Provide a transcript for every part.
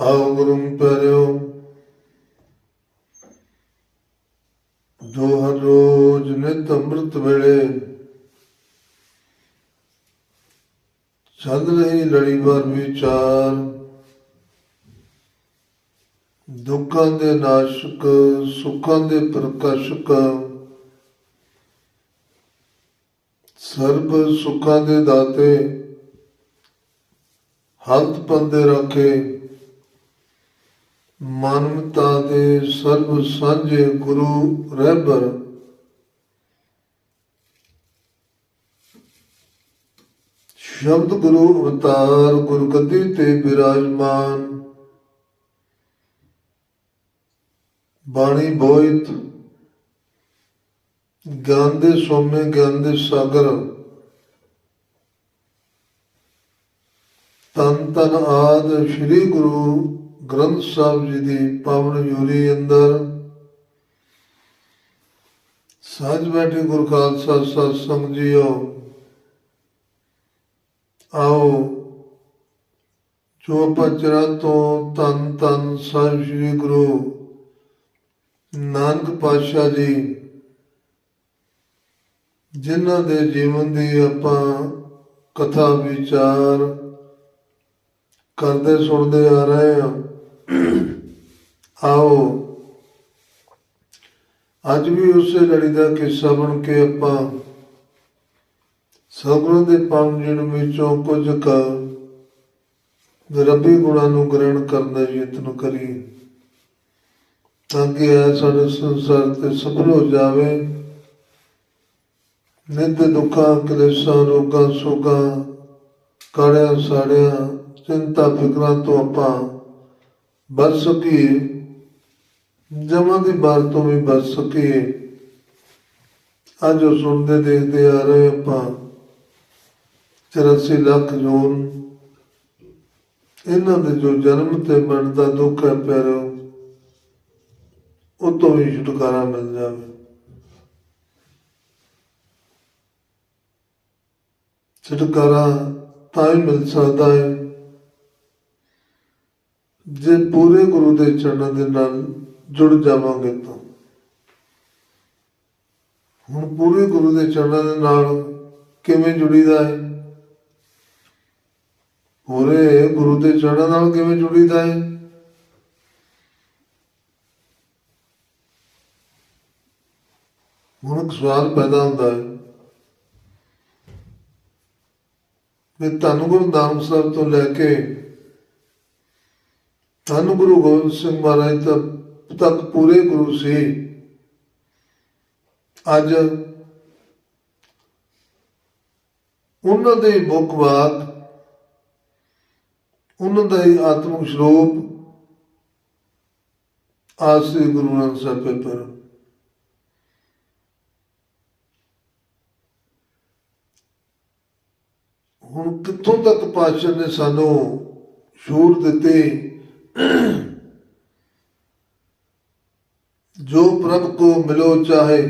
ਆਓ ਗੁਰੂ ਪਿਆਰਿਓ ਜੋ ਹਰ ਰੋਜ਼ ਨਿਤ ਅੰਮ੍ਰਿਤ ਵੇਲੇ ਚੱਲ ਰਹੀ ਲੜੀਵਾਰ ਵਿਚਾਰ, ਦੁੱਖਾਂ ਦੇ ਨਾਸ਼ਕ, ਸੁੱਖਾਂ ਦੇ ਪ੍ਰਕਾਸ਼ਕ, ਸਰਬ ਸੁੱਖਾਂ ਦੇ ਦਾਤੇ, ਹੱਥ ਪੰਦੇ ਰੱਖੇ। ਮਾਨਵਤਾ ਦੇ ਸਰਬ ਸਾਂਝੇ ਗੁਰੂ ਰਹਿਬਰ ਸ਼ਬਦ ਗੁਰੂ ਅਵਤਾਰ ਗੁਰਗੱਦੀ ਤੇ ਬਿਰਾਜਮਾਨ। ਬਾਣੀ ਬੋਇਤ। ਗਿਆਨ ਸੋਮੇ, ਗਿਆਨ ਸਾਗਰ। ਤਨ ਤਨ ਆਦ ਸ੍ਰੀ ਗੁਰੂ ਗ੍ਰੰਥ ਸਾਹਿਬ ਜੀ ਦੀ ਪਾਵਨ ਯੂਰੀ ਅੰਦਰ ਸਾਜ ਬੈਠੇ ਗੁਰ ਖਾਲਸਾ ਸਤ ਸੰਗ ਜੀਓ ਆਓ, ਜੋ ਪਚਰਾ ਤੋਂ ਤਨ ਤਨ ਸਾਹਿਬ ਸ੍ਰੀ ਗੁਰੂ ਨਾਨਕ ਪਾਤਸ਼ਾਹ ਜੀ, ਜਿਨ੍ਹਾਂ ਦੇ ਜੀਵਨ ਦੀ ਆਪਾਂ ਕਥਾ ਵਿਚਾਰ ਕਰਦੇ ਸੁਣਦੇ ਆ ਰਹੇ ਹਾਂ। ਆਓ। ਅੱਜ ਵੀ ਉਸੇ ਲੜੀ ਦਾ ਕਿੱਸਾ ਬਣ ਕੇ ਆਪਾਂ ਸਤਿਗੁਰਾਂ ਦੇ ਪਾਵਨ ਵਿੱਚੋਂ ਕੁਝ ਕ ਰੱਬੀ ਗੁਣਾਂ ਨੂੰ ਗ੍ਰਹਿਣ ਕਰਨ ਦਾ ਯਤਨ ਕਰੀਏ। ਤਾਂ ਕਿ ਇਹ ਸਾਡੇ ਸੰਸਾਰ ਤੇ ਸਫਲ ਹੋ ਜਾਵੇ। ਨਿੱਤ ਦੁੱਖਾਂ, ਕਲੇਸ਼ਾਂ, ਰੋਗਾਂ, ਸੋਗਾਂ, ਕਾੜਿਆਂ, ਸਾੜਿਆਂ, ਚਿੰਤਾ, ਫਿਕਰਾਂ ਤੋਂ ਆਪਾਂ ਬਚ ਸਕੀਏ ਜਮਾਂ ਦੀ ਬਾਤ ਤੋਂ ਵੀ ਬਚ ਸਕੀਏ ਅੱਜ ਉਹ ਸੁਣਦੇ ਦੇਖਦੇ ਆ ਰਹੇ ਆਪਾਂ। 84 ਲੱਖ ਜੂਨ। ਇਹਨਾਂ ਦੇ ਜੋ ਜਨਮ ਤੇ ਮਰਨ ਦਾ ਦੁੱਖ ਹੈ ਪਿਆਰੋ, ਉਹ ਤੋਂ ਵੀ ਛੁਟਕਾਰਾ ਮਿਲ ਜਾਵੇ। ਛੁਟਕਾਰਾ ਤਾਂ ਹੀ ਮਿਲ ਸਕਦਾ ਹੈ ਜੇ ਪੂਰੇ ਗੁਰੂ ਦੇ ਚਰਨਾਂ ਦੇ ਨਾਲ ਜੁੜ ਜਾਵਾਂਗੇ ਤਾਂ। ਹੁਣ ਪੂਰੇ ਗੁਰੂ ਦੇ ਚਰਨਾਂ ਦੇ ਨਾਲ ਕਿਵੇਂ ਜੁੜੀਦਾ ਹੈ ਪੂਰੇ ਗੁਰੂ ਦੇ ਚਰਨਾਂ ਨਾਲ ਕਿਵੇਂ ਜੁੜੀਦਾ ਹੈ ਹੁਣ ਸਵਾਲ ਪੈਦਾ ਹੁੰਦਾ ਹੈ ਕਿ ਧੰਨ ਗੁਰੂ ਨਾਮ ਸਾਹਿਬ ਤੋਂ ਲੈ ਕੇ ਧੰਨ ਗੁਰੂ ਗੋਬਿੰਦ ਸਿੰਘ ਮਹਾਰਾਜ ਤੱਕ ਤੱਕ ਪੂਰੇ ਗੁਰੂ ਸੀ। ਅੱਜ ਉਹਨਾਂ ਦੇ ਮੁੱਖ ਬਾਤ, ਉਹਨਾਂ ਦਾ ਹੀ ਆਤਮਿਕ ਸਰੂਪ ਆਸਰੀ ਗੁਰੂ ਨਾਨਕ ਸਾਹਿਬ ਪਰ ਹੁਣ ਕਿੱਥੋਂ ਤੱਕ ਪਾਤਸ਼ਾਹ ਨੇ ਸਾਨੂੰ ਛੂਟ ਦਿੱਤੀ? ਜੋ ਪ੍ਰਭ ਕੋ ਮਿਲੋ ਚਾਹੇ,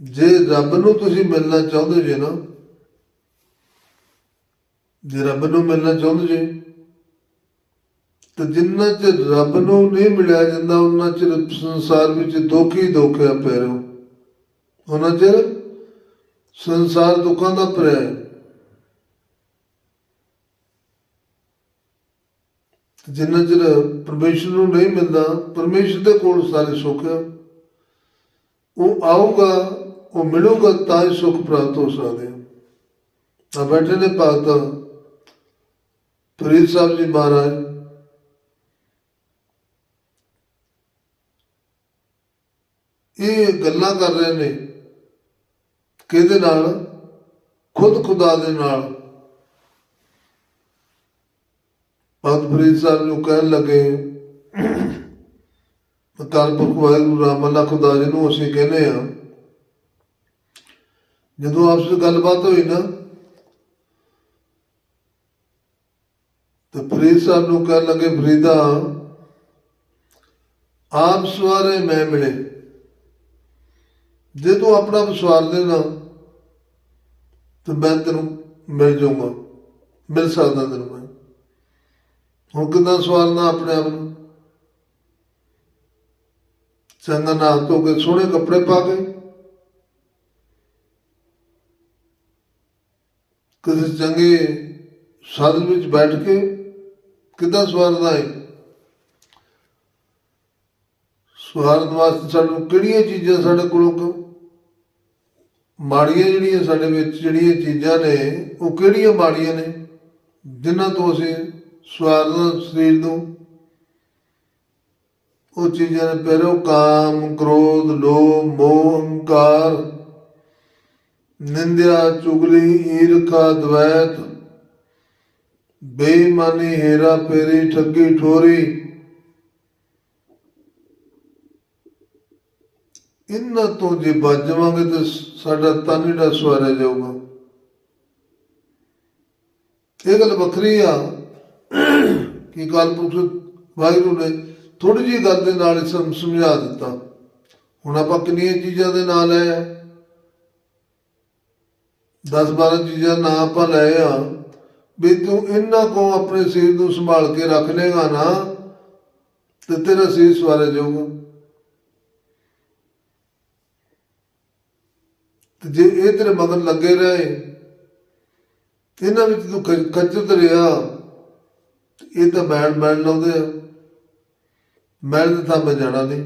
ਜੇ ਰੱਬ ਨੂੰ ਤੁਸੀਂ ਮਿਲਣਾ ਚਾਹੁੰਦੇ ਜੇ ਨਾ, ਜੇ ਰੱਬ ਨੂੰ ਮਿਲਣਾ ਚਾਹੁੰਦੇ ਜੇ, ਤੇ ਜਿੰਨਾ ਚਿਰ ਰੱਬ ਨੂੰ ਨਹੀਂ ਮਿਲਿਆ ਜਾਂਦਾ, ਉਹਨਾਂ ਚਿਰ ਸੰਸਾਰ ਵਿੱਚ ਦੁੱਖ ਹੀ ਦੁੱਖ ਹੈ ਪੈਰੋ ਉਹਨਾਂ ਚਿਰ ਸੰਸਾਰ ਦੁੱਖਾਂ ਦਾ ਭਰਿਆ ਹੈ ਜਿੰਨਾ ਚਿਰ ਪਰਮੇਸ਼ਰ ਨੂੰ ਨਹੀਂ ਮਿਲਦਾ, ਪਰਮੇਸ਼ਰ ਦੇ ਕੋਲ ਸਾਰੇ ਸੁੱਖ ਹੈ ਉਹ ਆਊਗਾ, ਉਹ ਮਿਲੂਗਾ, ਤਾਂ ਹੀ ਸੁੱਖ ਪ੍ਰਾਪਤ ਹੋ ਸਕਦੇ ਆ। ਬੈਠੇ ਨੇ ਭਗਤ ਫਰੀਦ ਸਾਹਿਬ ਜੀ ਮਹਾਰਾਜ। ਇਹ ਗੱਲਾਂ ਕਰ ਰਹੇ ਨੇ। ਕਿਹਦੇ ਨਾਲ? ਖੁਦ ਖੁਦਾ ਦੇ ਨਾਲ। ਭਗਤ ਫਰੀਦ ਸਾਹਿਬ ਨੂੰ ਕਹਿਣ ਲੱਗੇ ਅਕਾਲ ਪੁਰਖ ਵਾਹਿਗੁਰੂ ਰਾਮ ਅੱਲਾ ਖੁਦਾ ਜੀ ਨੂੰ ਅਸੀਂ ਕਹਿੰਦੇ ਆ ਜਦੋਂ ਆਪਸ ਵਿੱਚ ਗੱਲਬਾਤ ਹੋਈ ਨਾ, ਤੇ ਫਰੀਦ ਸਾਹਿਬ ਨੂੰ ਕਹਿਣ ਲੱਗੇ, ਫਰੀਦਾ, ਆਪ ਸਵਾਰੇ ਮੈਂ ਮਿਲੇ। ਜੇ ਤੂੰ ਆਪਣਾ ਵਿਸਵਾਰ ਲੈਣਾ ਤੇ ਮੈਂ ਤੈਨੂੰ ਮਿਲ ਜਾਊਂਗਾ। ਮਿਲ ਸਕਦਾ ਤੈਨੂੰ ਮੈਂ। ਹੁਣ ਕਿੱਦਾਂ ਸਵਾਰਨਾ ਆਪਣੇ ਆਪ ਨੂੰ? ਚੰਗਾ ਨਾ ਧੋ ਕੇ ਸੋਹਣੇ ਕੱਪੜੇ ਪਾ ਕੇ। ਕਿਸੇ ਚੰਗੇ ਸਾਧਨ ਵਿੱਚ ਬੈਠ ਕੇ ਕਿੱਦਾਂ ਸਵਾਰਨਾ ਹੈ ਸਵਾਰਨ ਵਾਸਤੇ ਸਾਨੂੰ ਕਿਹੜੀਆਂ ਚੀਜ਼ਾਂ ਸਾਡੇ ਕੋਲੋਂ ਮਾੜੀਆਂ ਜਿਹੜੀਆਂ ਸਾਡੇ ਵਿੱਚ ਜਿਹੜੀਆਂ ਚੀਜ਼ਾਂ ਨੇ, ਉਹ ਕਿਹੜੀਆਂ ਮਾੜੀਆਂ ਨੇ, ਜਿਨ੍ਹਾਂ ਤੋਂ ਅਸੀਂ ਸਵਾਰਨਾ ਸਰੀਰ ਨੂੰ। ਉਹ ਚੀਜ਼ਾਂ ਨੇ ਪਹਿਰੋ ਕਾਮ, ਕ੍ਰੋਧ, ਲੋਭ, ਮੋਹ, ਹੰਕਾਰ, ਨਿੰਦਿਆ, ਚੁਗਲੀ, ਈਰਖਾ, ਦਵੈਤ, ਬੇਈਮਾਨੀ, ਹੇਰਾ ਫੇਰੀ, ਠੱਗੀ, ਠੋਰੀ। ਇਹਨਾਂ ਤੋਂ ਜੇ ਬਚ ਜਾਵਾਂਗੇ ਤੇ ਸਾਡਾ ਤਨ ਜਿਹੜਾ ਸਵਾਰਿਆ ਜਾਊਗਾ। ਇਹ ਗੱਲ ਵੱਖਰੀ ਆ। ਕਿ ਕਾਲਪੁਰਖ ਵਾਹਿਗੁਰੂ ਨੇ ਥੋੜੀ ਜਿਹੀ ਗੱਲ ਦੇ ਨਾਲ ਇਸ ਨੂੰ ਸਮਝਾ ਦਿੱਤਾ। ਹੁਣ ਆਪਾਂ ਕਿੰਨੀਆਂ ਚੀਜ਼ਾਂ ਦੇ ਨਾਲ ਹੈ 10 12 ਚੀਜ਼ਾਂ ਨਾ ਆਪਾਂ ਲੈ ਆ। ਵੀ ਤੂੰ ਇਹਨਾਂ ਕੋ ਆਪਣੇ ਸਰੀਰ ਨੂੰ ਸੰਭਾਲ ਕੇ ਰੱਖ ਲੇਗਾ ਨਾ, ਤੇ ਤੇਰਾ ਸਿਰ ਸਵਾਰਿਆ ਜਾਊਗਾ। ਤੇ ਜੇ ਇਹ ਤੇਰੇ ਮਗਰ ਲੱਗੇ ਰਹੇ ਇਹਨਾਂ ਵਿੱਚ ਤੂੰ ਖ- ਰਿਹਾ ਇਹ ਤਾਂ ਬੈਣ ਬੈਣ ਲਾਉਂਦੇ ਆ। ਮੈਲ ਦੇ ਥਾਂ ਮੈਂ ਜਾਣਾ ਨਹੀਂ।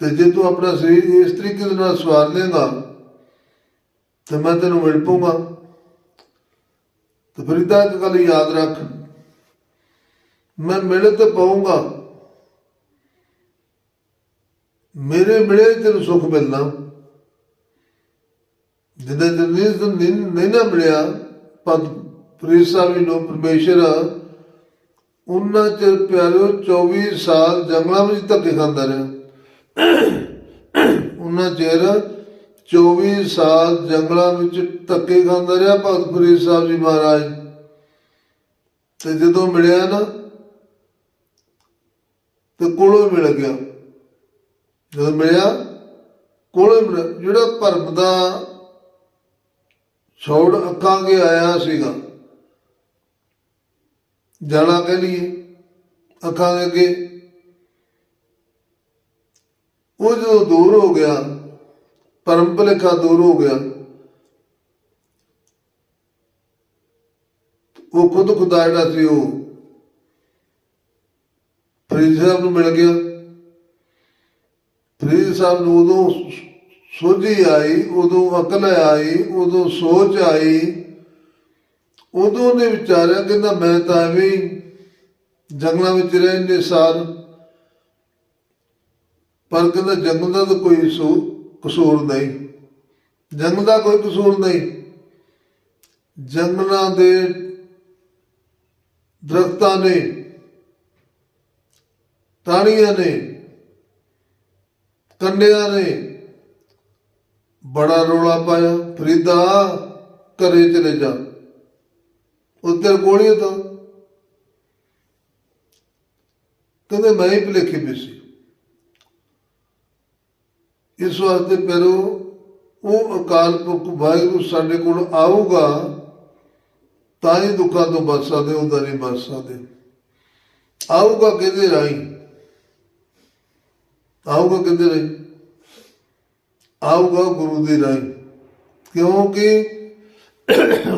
ਤੇ ਜੇ ਤੂੰ ਆਪਣਾ ਸਰੀਰ ਇਸ ਤਰੀਕੇ ਦੇ ਨਾਲ ਸਵਾਰ ਲੇਗਾ ਤੇ ਮੈਂ ਤੈਨੂੰ ਮਿਲ ਪਊਗਾ ਤੇ ਫਿਰ ਇਦਾਂ ਇੱਕ ਗੱਲ ਯਾਦ ਰੱਖ। ਮੈਂ ਮਿਲ ਤੇ ਪਾਉਂਗਾ ਮੇਰੇ ਮਿਲੇ ਤੈਨੂੰ ਸੁੱਖ ਮਿਲਣਾ। ਜਿੱਦਾਂ ਜਰਨੀਸ ਨਹੀਂ ਨਾ ਮਿਲਿਆ ਪਦ ਪ੍ਰੀਸਾ ਵੀ ਨੂੰ ਪਰਮੇਸ਼ਰ ਉਹਨਾਂ ਚਿਰ ਪਿਆਰਿਓ 24 ਸਾਲ ਜੰਗਲਾਂ ਵਿੱਚ ਧੱਕੇ ਖਾਂਦਾ ਰਿਹਾ। ਉਹਨਾਂ ਚਿਰ 24 ਸਾਲ ਜੰਗਲਾਂ ਵਿੱਚ ਧੱਕੇ ਖਾਂਦਾ ਰਿਹਾ ਭਗਤ ਫਰੀਦ ਸਾਹਿਬ ਜੀ ਮਹਾਰਾਜ। ਤੇ ਜਦੋਂ ਮਿਲਿਆ ਨਾ, ਤੇ ਕੋਲੋਂ ਹੀ ਮਿਲ ਗਿਆ। ਜਦੋਂ ਮਿਲਿਆ, ਕੋਲੋਂ ਹੀ ਮਿਲਿਆ। ਜਿਹੜਾ ਭਰਮ ਦਾ ਛੋੜ ਅੱਖਾਂ ਕੇ ਆਇਆ ਸੀਗਾ। ਜਾਣਾ ਕਹਿ ਲਈਏ ਅੱਖਾਂ ਦੇ ਅੱਗੇ। ਉਹ ਜਦੋਂ ਦੂਰ ਹੋ ਗਿਆ ਪਰਮ ਭੁਲੇਖਾ ਦੂਰ ਹੋ ਗਿਆ, ਉਹ ਖੁਦ ਖੁਦਾ ਜਿਹੜਾ ਸੀ ਉਹ ਫਰੀਦ ਸਾਹਿਬ ਨੂੰ ਮਿਲ ਗਿਆ। ਫਰੀਦ ਸਾਹਿਬ ਨੂੰ ਉਦੋਂ ਸੋਝੀ ਆਈ, ਉਦੋਂ ਅਕਲ ਆਈ, ਉਦੋਂ ਸੋਚ ਆਈ। ਉਦੋਂ ਨੇ ਵਿਚਾਰਿਆ, ਕਹਿੰਦਾ, ਮੈਂ ਤਾਂ ਐਵੇਂ ਜੰਗਲਾਂ ਵਿੱਚ ਰਹਿੰਦੇ ਸਾਰ, ਪਰ ਕਹਿੰਦਾ, ਜੰਗਲ ਦਾ ਤਾਂ ਕੋਈ ਕਸੂਰ ਨਹੀਂ। ਜੰਗਲ ਦਾ ਕੋਈ ਕਸੂਰ ਨਹੀਂ। ਜੰਗਲਾਂ ਦੇ ਦਰਖਤਾਂ ਨੇ ਟਾਹਣੀਆਂ ਨੇ, ਕੰਡਿਆਂ ਨੇ ਬੜਾ ਰੋਲਾ ਪਾਇਆ, ਫਰੀਦਾ, ਘਰੇ ਚਲੇ ਜਾ। ਉੱਧਰ ਗੋਲੀ ਤਾਂ। ਕਹਿੰਦੇ, ਮੈਂ ਹੀ ਭੁਲੇਖੇ ਵਿੱਚ ਸੀ। ਇਸ ਵਾਸਤੇ ਪੈਰੋ ਉਹ ਅਕਾਲ ਪੁਰਖ ਵਾਹਿਗੁਰੂ ਸਾਡੇ ਕੋਲ ਆਊਗਾ, ਤਾਂ ਹੀ ਦੁੱਖਾਂ ਤੋਂ ਬਚ ਸਕਦੇ ਹੁੰਦਾ ਨਹੀਂ ਬਚ ਸਕਦੇ। ਆਊਗਾ ਕਿਹਦੇ ਰਾਹੀਂ? ਆਊਗਾ ਕਿਹਦੇ ਰਾਹੀਂ? ਆਊਗਾ ਗੁਰੂ ਦੇ ਰਾਹੀਂ। ਕਿਉਂਕਿ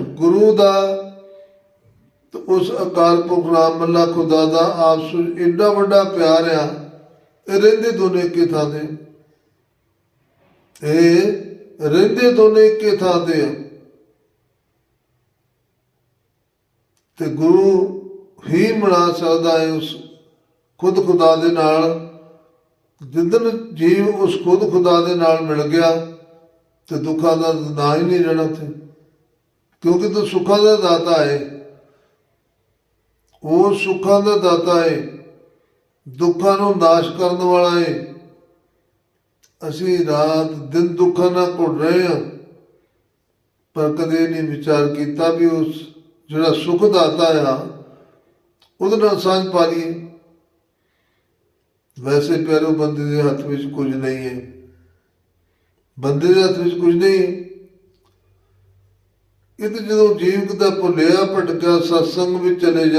ਗੁਰੂ ਦਾ ਉਸ ਅਕਾਲ ਪੁਰਖ ਨਾਮ ਅੱਲਾ ਖੁਦਾ ਦਾ ਆਪਸ ਵਿੱਚ ਏਡਾ ਵੱਡਾ ਪਿਆਰ ਆ ਰਹਿੰਦੇ ਦੋਨੇ ਇੱਕੇ ਥਾਂ ਤੇ। ਇਹ ਰਹਿੰਦੇ ਦੋਨੇ ਇੱਕੇ ਥਾਂ ਤੇ ਆ। ਤੇ ਗੁਰੂ ਹੀ ਮਨਾ ਸਕਦਾ ਹੈ ਉਸ ਖੁਦ ਖੁਦਾ ਦੇ ਨਾਲ। ਜਿੱਦਨ ਜੀਵ ਉਸ ਖੁਦ ਖੁਦਾ ਦੇ ਨਾਲ ਮਿਲ ਗਿਆ ਤੇ ਦੁੱਖਾਂ ਦਾ ਨਾ ਹੀ ਨਹੀਂ ਰਹਿਣਾ ਉੱਥੇ। ਕਿਉਂਕਿ ਤੂੰ ਸੁੱਖਾਂ ਦਾ ਦਾਤਾ ਹੈ ਉਹ ਸੁੱਖਾਂ ਦਾ ਦਾਤਾ ਹੈ ਦੁੱਖਾਂ ਨੂੰ ਨਾਸ਼ ਕਰਨ ਵਾਲਾ ਹੈ ਅਸੀਂ ਰਾਤ ਦਿਨ ਦੁੱਖਾਂ ਨਾਲ ਘੁੱਟ ਰਹੇ ਹਾਂ, ਪਰ ਕਦੇ ਨਹੀਂ ਵਿਚਾਰ ਕੀਤਾ ਵੀ ਉਸ ਜਿਹੜਾ ਸੁਖ ਦਾਤਾ ਆ, ਉਹਦੇ ਨਾਲ ਸਾਂਝ ਪਾ ਲਈਏ। ਵੈਸੇ ਪਿਆਰੋ, ਬੰਦੇ ਦੇ ਹੱਥ ਵਿੱਚ ਕੁਝ ਨਹੀਂ ਹੈ। ਬੰਦੇ ਦੇ ਹੱਥ ਵਿੱਚ ਕੁਝ ਨਹੀਂ ਹੈ। ਇਹ ਤਾਂ ਜਦੋਂ ਜੀਵ ਦਾ ਭੁੱਲਿਆ ਭਟਕਾ ਸਤਸੰਗ ਵਿੱਚ ਚਲੇ ਜਾ